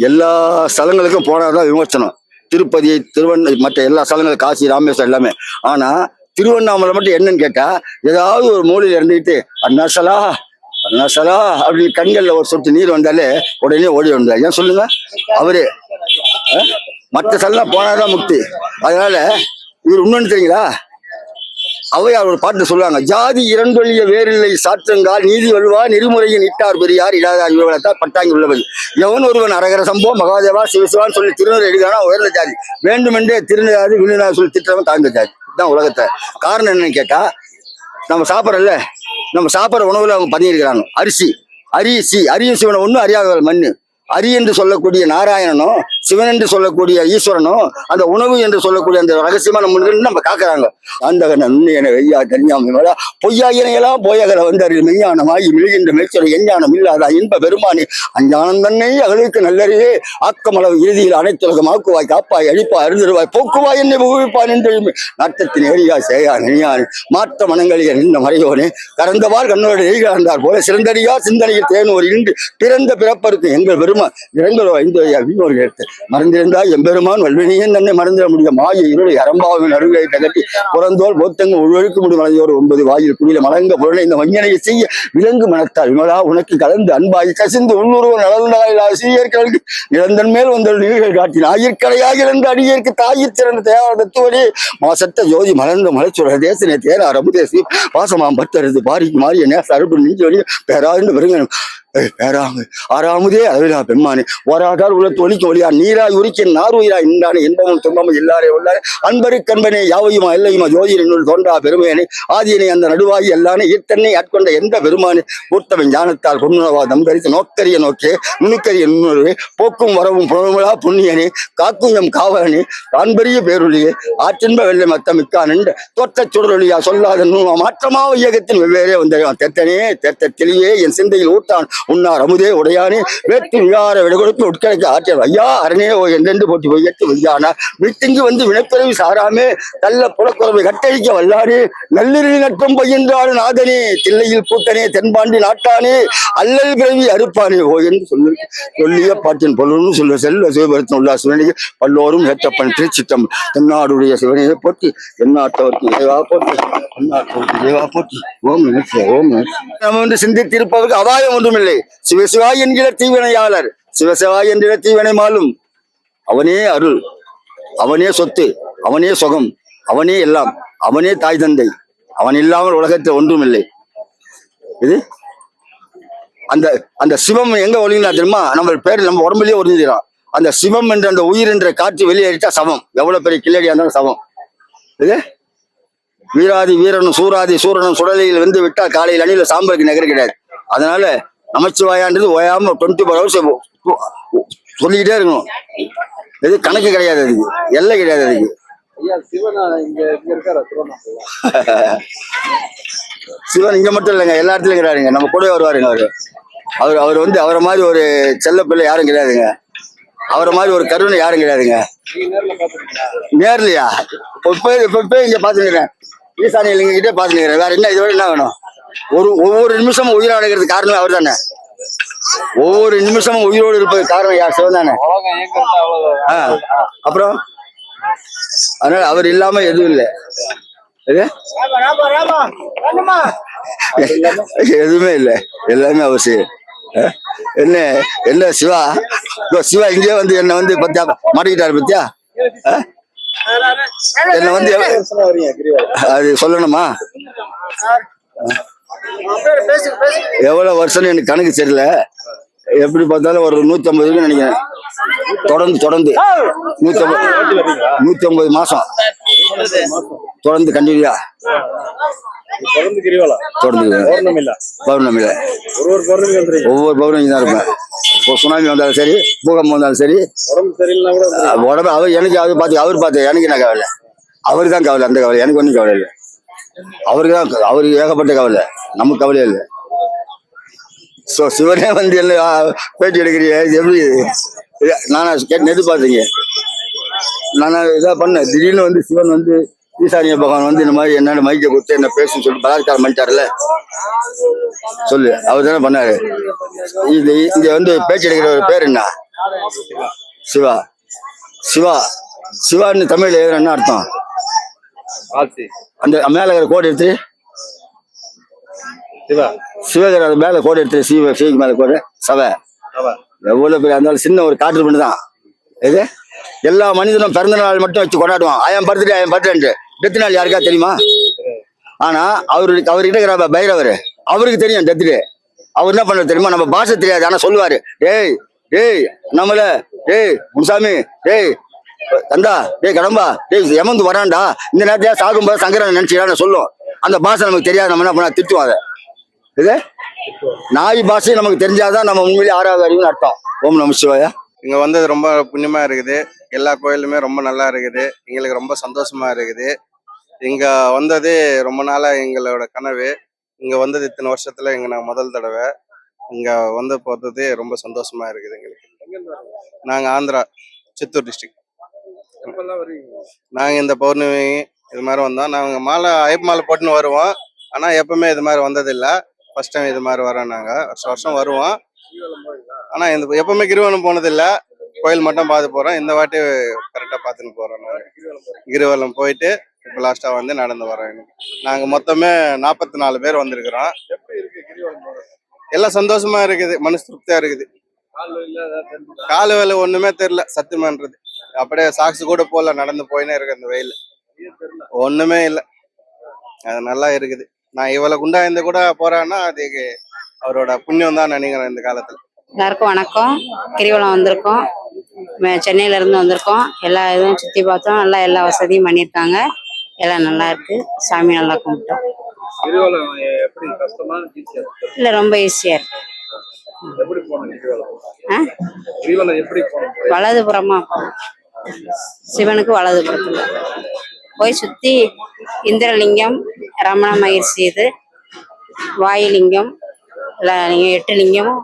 எல்லா ஸ்தலங்களுக்கும் போனாதான் விமர்சனம். திருப்பதி திருவண்ண மற்ற எல்லா ஸ்தலங்களும் காசி ராமேஸ்வரம் எல்லாமே. ஆனா திருவண்ணாமலை மட்டும் என்னன்னு கேட்டா ஏதாவது ஒரு மூலையில இருந்துக்கிட்டு அண்ணாசலா அண்ணாசலா அப்படின்னு கண்கள்ல ஒரு சொட்டு நீர் வந்தாலே உடனே ஓடி வந்தார் ஏன் சொல்லுங்க? அவரு மற்ற ஸ்தலம் போனாதான் முக்தி. அதனால இவர் இன்னொன்னு தெரியுங்களா? அவையார் ஒரு பாட்டு சொல்லுவாங்க ஜாதி இரண்டொழிய வேறில்லை சாற்றங்கால் நீதி வல்வா நெறிமுறையின் இட்டார் பெரியார் இடாதார் இவர்களால் பட்டாங்கி உள்ளவர் எவன் ஒருவன் அரகர சம்பவம் மகாதேவா சிவசிவான்னு சொல்லி திருநூறு எழுதினா உயர்ந்த ஜாதி. வேண்டுமென்றே திருநூறாது விழுநாள் சொல்லி திட்டவன் தாழ்ந்த ஜாதி. தான் உலகத்தை. காரணம் என்னன்னு கேட்டா நம்ம சாப்பிட்றல நம்ம சாப்பிட்ற உணவுல அவங்க பண்ணியிருக்கிறாங்க அரிசி அரிசி அரிய சிவனை ஒன்றும் அறியாதவர்கள் மண்ணு. அரி என்று சொல்லக்கூடிய நாராயணனும் சிவன் என்று சொல்லக்கூடிய ஈஸ்வரனும் அந்த உணவு என்று சொல்லக்கூடிய அந்த ரகசியமான முன்கள் நம்ம காக்குறாங்க. அந்த என வெய்யா தெரியாம பொய்யாயினையெல்லாம் போயகல அறி மெய்ஞானமாகி மிழுகின்ற மேய்ச்சல் எஞ்ஞானம் இல்லாத இன்ப பெருமானி அஞ்ஞானம் தன்னை அகலுக்கு நல்லறியே ஆக்கமளவு இறுதியில் அனைத்துலகம் ஆக்குவாய் காப்பாய் அழிப்பாய் அருந்திருவாய் போக்குவாய் என்னை புகுவிப்பான் என்று நாட்டத்தின் ஏரியா சேயா நெறியான் மாற்ற மனங்களில் நின்ற மறையோனே கறந்தவார் கண்ணோடு எய்கிறார் போல சிறந்தடியா சிந்தனையில் தேனோர் இன்று பிறந்த பிறப்பருக்கு எங்கள் ஆமா இரங்களோ ஐந்து ஐயா விண்ணோர் எடுத்து. மறந்திருந்தா எம்பெருமான் வல்வினியன் தன்னை மறந்திட முடியும். மாய இருளை அரம்பாவின் அருகை தகட்டி புறந்தோல் போத்தங்க உள்வழுக்கு முடி மலையோர் ஒன்பது வாயில் குடியில மலங்க புலனை இந்த மஞ்சனையை செய்ய விலங்கு மனத்தால் விமலா உனக்கு கலந்து அன்பாய் கசிந்து உள்ளுருவ நலந்தாயில் ஆசிரியர்களுக்கு இழந்தன் மேல் வந்த நீர்கள் காட்டின ஆயிற்கடையாக இருந்த அடியேற்கு தாயிற் சிறந்த தேவார தத்துவனே. மாசற்ற ஜோதி மலர்ந்த மலைச்சுர தேசனை தேர அரபுதேசி வாசமாம் பத்தருது பாரிக்கு மாறிய நேச அருப்பு நெஞ்சு வழி பேராண்டு வருங்க பேராங்கு ஆறாமுதே அருளா பெம்மானே. ஓராகார் உள்ள தொழிக்கு ஒளியா நீரா உரிக்கின் நார் உயிரா இன்றானே இன்பமும் துன்பமும் இல்லாரே உள்ளாரே அன்பரு கண்பனே யாவையுமா எல்லையுமா? ஜோதியினுள் தோன்றா பெருமையனே. ஆதியனை அந்த நடுவாகி எல்லானே ஈர்த்தன்னை ஆட்கொண்ட எந்த பெருமானே? பூர்த்தவன் ஞானத்தால் பொன்னுணவா தம்பரித்து நோக்கரிய நோக்கே நுணுக்கரிய நுண்ணுணர்வு போக்கும் வரவும் புலமுழா புண்ணியனே. காக்கும் எம் காவலனே காண்பரிய பேருளியே ஆற்றின்ப வெள்ளை மத்த மிக்கா என்ற தோற்றச் சுடரொளியா சொல்லாத நூல் மாற்றமா இயக்கத்தின் வெவ்வேறே வந்தேன் தெத்தனே தெத்த தெளிவே என் சிந்தையில் ஊட்டான். உன்னார் அமுதே உடையானே வேற்று விகார விடகொடுத்து உட்கரைக்கு ஆற்றியர் ஐயா அரணே ஓ என்றென்று போட்டி பொய்யத்து வையானா விட்டிங்கு வந்து வினைப்பிறவி சாராமே நல்ல புலக்குறவை கட்டழிக்க வல்லாரே நல்லிரு நட்பம் பையன்றாடு நாதனே தில்லையில் கூட்டனே தென்பாண்டி நாட்டானே அல்லல் பிறவி அறுப்பானே ஓ என்று சொல்லு. சொல்லிய பாட்டின் பொருள்னு சொல்ல செல்வ சிவபுரத்தின் உள்ள சிவனையை பல்லோரும் ஏற்றப்பன் திருச்சிட்டம் தென்னாடுடைய சிவனையை போட்டி எந்நாட்டவர்க்கு இறைவா போட்டி எந்நாட்டவர்க்கு இறைவா போட்டி ஓம் ஓம். நம்ம வந்து சிந்தித்திருப்பதற்கு அபாயம் ஒன்றுமில்லை. சிவசிவாய் என்கிற தீவினையாளர். சிவசிவாய் என்கிற தீவினை மாலும். அவனே அருள். அவனே சொத்து. அவனே சுகம். அவனே எல்லாம். அவனே தாய் தந்தை. அவன் இல்லாமல் உலகத்தில் ஒன்றும் இல்லை இது? அந்த அந்த சிவம் எங்க ஒழுங்கினா தெரியுமா? நம்ம பேர் நம்ம உடம்புலயே ஒளிஞ்சிடும் அந்த சிவம் என்ற அந்த உயிர் என்ற காற்று வெளியேறிட்டா சமம் எவ்வளவு பெரிய கிள்ளடியா இருந்தாலும் சமம் இது? வீராதி வீரனும் சூராதி சூரனும் சுடலையில் வந்து விட்டால் காலையில் அணியில சாம்பலுக்கு நகர கிடையாது அதனால நமச்சிவாயான்றது ஓயாம டுவெண்ட்டி ஃபோர் ஹவர்ஸ் சொல்லிக்கிட்டே இருக்கணும். இது கணக்கு கிடையாது அதுக்கு. எல்லை கிடையாது அதுக்கு. சிவன் இங்க மட்டும் இல்லைங்க எல்லா இடத்துலயும் கிடையாதுங்க நம்ம கூட வருவாருங்க அவரு. அவர் அவர் வந்து அவரை மாதிரி ஒரு செல்ல பிள்ளை யாரும் கிடையாதுங்க. அவரை மாதிரி ஒரு கருணை யாரும் கிடையாதுங்க. நேர்லையா? இப்போ இப்போ இங்க பாத்துக்கிறேன் ஈசானி இல்லைங்க கிட்டே பாத்துக்கிறேன் வேற என்ன இதோட என்ன வேணும்? ஒரு ஒவ்வொரு நிமிஷமும் உயிரோடு அடைகிறது காரணமே அவர் தானே ஒவ்வொரு நிமிஷமும் உயிரோடு இருப்பது காரணம் யார்? சிவன் தானே ஆ, அப்புறம்? அதனால அவர் இல்லாம எதுவும் இல்லை. எதுவுமே இல்லை. எல்லாமே அவர் செய்யும் என்ன என்ன சிவா? சிவா இங்கே வந்து என்ன வந்து பத்தியா மாட்டிக்கிட்டாரு பத்தியா? என்ன வந்து அது சொல்லணுமா? எவ்வளவு வருஷம் எனக்கு கணக்கு தெரியல. எப்படி பார்த்தாலும் ஒரு நூத்தி ஐம்பது இருக்குன்னு நினைக்கிறேன். தொடர்ந்து தொடர்ந்து. நூத்தி ஐம்பது நூத்தி ஐம்பது மாசம். தொடர்ந்து கண்டினியூயா தொடர்ந்து பௌர்ணமியில. ஒவ்வொரு பௌர்ணமி தான் இருப்பேன். இப்போ சுனாமி வந்தாலும் சரி பூகம்பம் வந்தாலும் சரி உடம்பு அவர் எனக்கு அவர் பார்த்து அவர் பார்த்து எனக்கு என்ன கவலை? அவரு தான் கவலை அந்த கவலை. எனக்கு ஒன்றும் கவலை இல்லை. அவருக்கு தான் அவருக்கு ஏகப்பட்ட கவலை. நமக்கு கவலை இல்லை. ஸோ சிவனே வந்து என்ன பேட்டி எடுக்கிறீங்க? இது எப்படி? இது நானா கேட்டு எதிர்பார்த்தீங்க நான் இதாக பண்ணேன் திடீர்னு வந்து சிவன் வந்து ஈசானிய பகவான் வந்து இந்த மாதிரி என்னென்ன மைக்கை கொடுத்து என்ன பேசுன்னு சொல்லி பலாத்காரம் பண்ணிட்டாருல்ல? சொல்லு அவர் தானே பண்ணாரு. இது இங்க வந்து பேச்சு எடுக்கிற ஒரு பேர் என்ன? சிவா. சிவா. சிவான்னு தமிழ் என்ன அர்த்தம். அந்த மேல இருக்கிற கோடு எடுத்து. சிவா. சிவகர் அது மேல கோடு எடுத்து சிவ சிவக்கு மேல கோடு. சவை. எவ்வளவு பெரிய இருந்தாலும் சின்ன ஒரு காற்று பண்ணு தான். இது எல்லா மனிதனும் பிறந்த நாள் மட்டும் வச்சு கொண்டாடுவான். I'm birthday I'm birthday death நாள் யாருக்கா தெரியுமா? ஆனா அவருக்கு அவர்கிட்ட இருக்கிற பைரவர். அவருக்கு தெரியும் டெத் டே அவர் என்ன பண்ண தெரியுமா? நம்ம பாஷை தெரியாது. ஆனா சொல்லுவாரு. டேய் டேய் நம்மள டேய் முனுசாமி டேய் தந்தா டேய் கடம்பா டேய் எமந்து வரான்டா. இந்த நேரத்தையா சாகும்போது சங்கரன் நினைச்சிடா சொல்லும் அந்த பாஷை நமக்கு தெரியாது. நம்ம என்ன பண்ண திட்டுவோம் அதை இது? நாய் பாஷை நமக்கு தெரிஞ்சாதான் நம்ம உண்மையிலே ஆறாவது அறிவுன்னு அர்த்தம். ஓம் நம சிவாயா. இங்க வந்தது ரொம்ப புண்ணியமா இருக்குது. எல்லா கோயிலுமே ரொம்ப நல்லா இருக்குது. எங்களுக்கு ரொம்ப சந்தோஷமா இருக்குது. இங்க வந்தது ரொம்ப நாளா எங்களோட கனவு. இங்க வந்தது இத்தனை வருஷத்துல எங்க நான் முதல் தடவை. இங்க வந்து போறது ரொம்ப சந்தோஷமா இருக்குது எங்களுக்கு. நாங்க ஆந்திரா சித்தூர் டிஸ்ட்ரிக்ட் நாங்க இந்த பௌர்ணமி இது மாதிரி வந்தோம். நாங்க மாலை ஐயப்ப மாலை போட்டுன்னு வருவோம். ஆனா எப்பவுமே இது மாதிரி வந்ததில்ல. ஃபர்ஸ்ட் டைம் இது மாதிரி வரோம் நாங்க. வருஷம் வருஷம் வருவோம். ஆனா இந்த எப்பவுமே கிரிவலம் போனதில்ல. கோயில் மட்டும் பார்த்து போறோம். இந்த வாட்டி கரெக்டா பார்த்துன்னு போறோம் நாங்க. கிரிவலம் போயிட்டு இப்போ லாஸ்டா வந்து நடந்து வரோம். நாங்க மொத்தமே நாற்பத்தி நாலு பேர் வந்திருக்கிறோம். எல்லாம் சந்தோஷமா இருக்குது. மனசு திருப்தியா இருக்குது. கால் வேலை ஒண்ணுமே தெரியல. சத்தியமான்றது. அப்படியே சாக்ஸ் கூட போல நடந்து போயினே இருக்கு அந்த வெயில் ஒண்ணுமே இல்லை. அது நல்லா இருக்குது. நான் இவ்வளவு குண்டா இருந்து கூட போறேன்னா அதுக்கு அவரோட புண்ணியம் தான் நினைக்கிறேன் இந்த காலத்துல. எல்லாருக்கும் வணக்கம். கிரிவலம் வந்திருக்கோம். சென்னையில இருந்து வந்திருக்கோம். எல்லா இதுவும் சுத்தி பார்த்தோம். நல்லா எல்லா வசதியும் பண்ணியிருக்காங்க. எல்லாம் நல்லா இருக்கு. சாமி நல்லா கும்பிட்டோம். இல்லை ரொம்ப ஈஸியா இருக்கு. வலதுபுறமா போகணும். சிவனுக்கு வலதுபுறத்துல போய் சுத்தி இந்திரலிங்கம் ரமண மகிழ்ச்சி இது. வாயுலிங்கம் எல்லா லிங்கம் எட்டு லிங்கமும்